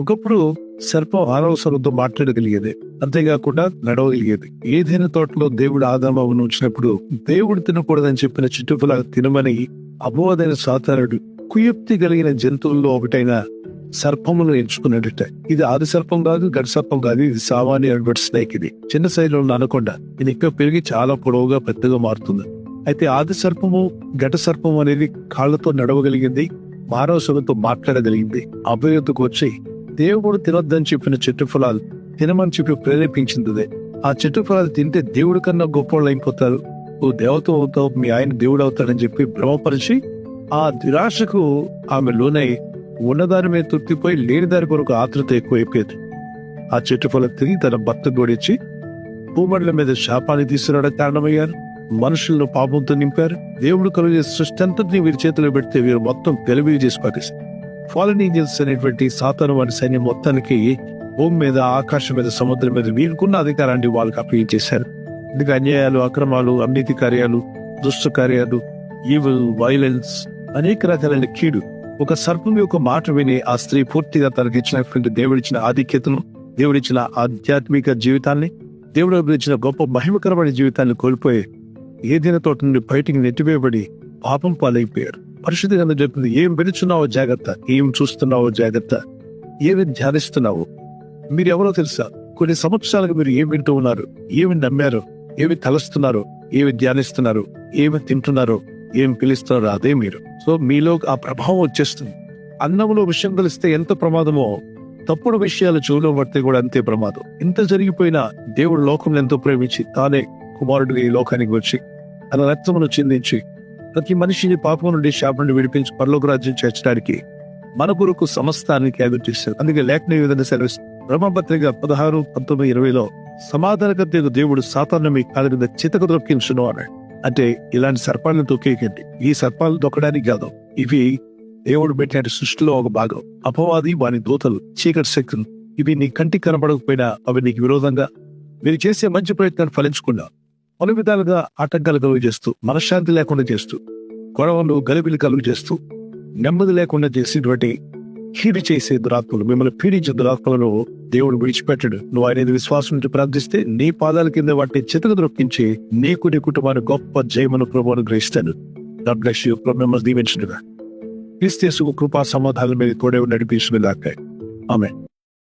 ఒకప్పుడు సర్పం ఆరవ స్వరంతో మాట్లాడగలిగేది. అంతేకాకుండా నడవగలిగేది. ఏదైనా తోటలో దేవుడు ఆదామవును ఉంచినప్పుడు దేవుడు తినకూడదని చెప్పిన చుట్టుపల తినమని అబోధైన సాతారుడు కుయుక్తి కలిగిన జంతువుల్లో ఒకటైన సర్పములను ఎంచుకున్నట్ట. ఇది ఆది సర్పం కాదు గడి సర్పం కాదు ఇది సామాన్య అడ్వర్ట్ స్నేక్ ఇది. చిన్న శైలిలో అనకుండా ఇది ఎక్కువ పెరిగి చాలా పొడవుగా పెద్దగా మారుతుంది. అయితే ఆది సర్పము ఘట సర్పం అనేది కాళ్ళతో నడవగలిగింది మానవ సభతో మాట్లాడగలిగింది. అభ్యర్థకు వచ్చి దేవుడు తినొద్దని చెప్పిన చెట్టు ఫలాలు తినమని చెప్పి ప్రేరేపించింది ఆ చెట్టు ఫలాలు తింటే దేవుడి కన్నా గొప్పవాళ్ళు అయిపోతారు ఓ దేవత అవుతావు మీ ఆయన దేవుడు అవుతాడని చెప్పి భ్రమపరిచి ఆ నిరాశకు ఆమె లోనై ఉన్నదాని మీద తృప్తిపోయి లేని దాని కొరకు ఆతృత ఎక్కువైపోయింది. ఆ చెట్టు ఫలం తిరిగి తన భర్త గోడిచ్చి భూమండల మీద శాపాన్ని తీసుకురావడం కారణమయ్యారు. మనుషులను పాపంతో నింపారు. దేవుడు కలిగే సృష్టి అంతటిని వీరి చేతిలో పెడితే వీరు మొత్తం గెలిబిలి చేసి పాకేశారు. ఫాలన్ ఏంజల్స్ అనేటువంటి సాతాను వారి సైన్యం మొత్తానికి భూమి మీద ఆకాశం మీద సముద్రం మీద వీళ్ళకున్న అధికారాన్ని వాళ్ళకి అప్పగించేశారు ఇందుకు అన్యాయాలు అక్రమాలు అవినీతి కార్యాలు దుష్ట కార్యాలు ఈవిల్ వైలెన్స్ అనేక రకాలైన కీడు. ఒక సర్పం యొక్క మాట విని ఆ స్త్రీ పూర్తిగా తనకిచ్చినటువంటి దేవుడిచ్చిన ఆధిక్యతను దేవుడిచ్చిన ఆధ్యాత్మిక జీవితాన్ని దేవుడు అభివృద్ధించిన గొప్ప మహిమకరమైన జీవితాన్ని కోల్పోయి ఏదైనా తోట నుండి బయటికి నెట్టివేయబడి పాపం పాలైపోయారు. పరిశుద్ధ గ్రంథం చెప్తుంది ఏం వినుచున్నావో జాగ్రత్త. ఏం చూస్తున్నావో జాగ్రత్త. ఏమి ధ్యానిస్తున్నావు. మీరు ఎవరో తెలుసా? కొన్ని సంవత్సరాలకు మీరు ఏం వింటూ ఉన్నారు? ఏమి నమ్మారు? ఏమి తలస్తున్నారు? ఏమి ధ్యానిస్తున్నారు? ఏమి తింటున్నారో? ఏం పిలుస్తున్నారో అదే మీరు. సో మీలో ఆ ప్రభావం వచ్చేస్తుంది. అన్నంలో విషయం తెలిస్తే ఎంత ప్రమాదమో తప్పుడు విషయాలు చెవులో పడితే కూడా అంతే ప్రమాదం. ఇంత జరిగిపోయినా దేవుడు లోకం ఎంతో ప్రేమించి తానే కుమారుడు ఈ లోకానికి వచ్చి తన రక్తమును చిందించి ప్రతి మనిషిని పాపం నుండి శాపం నుండి విడిపించి పరలోక రాజ్యం చేర్చడానికి మన కొరకు సమస్తానికి ఎదురు చేశారు. అందుకే లేఖన విధంగా సర్వీస్ బ్రహ్మపత్రిక పదహారు పంతొమ్మిది ఇరవైలో సమాధానకర్త దేవుడు సాతాన్ని మీ కాళ్ళ మీద చితక దొరికించును అన్నాడు అంటే ఇలాంటి సర్పాలను తొక్కేయకండి. ఈ సర్పాలు దొక్కడానికి కాదు. ఇవి దేవుడు పెట్టిన సృష్టిలో ఒక భాగం. అపవాది వాని దూతలు చీకటి శక్తులు. ఇవి నీ కంటికి కనబడకపోయినా అవి నీకు విరోధంగా. మీరు చేసే మంచి ప్రయత్నాన్ని ఫలించకుండా పలు విధాలుగా ఆటంకాలు కలుగు చేస్తూ మనశ్శాంతి లేకుండా చేస్తూ గొడవలు గలిబిలి కలుగు చేస్తూ నెమ్మది లేకుండా చేసేటువంటి కీడి చేసే దురాత్మలు మిమ్మల్ని పీడించే దురాత్మలను దేవుడు విడిచిపెట్టడు. నువ్వు ఆయన విశ్వాసం నుంచి ప్రార్థిస్తే నీ పాదాల కింద వాటిని చితక దొరికించి నీకు నీ కుటుంబాన్ని గొప్ప జయమను ప్రభువును గ్రహిస్తాను God bless you. మిమ్మల్ని క్రీస్తు కృపా సమాధానం మీద తోడే నడిపించిన దాకా. ఆమె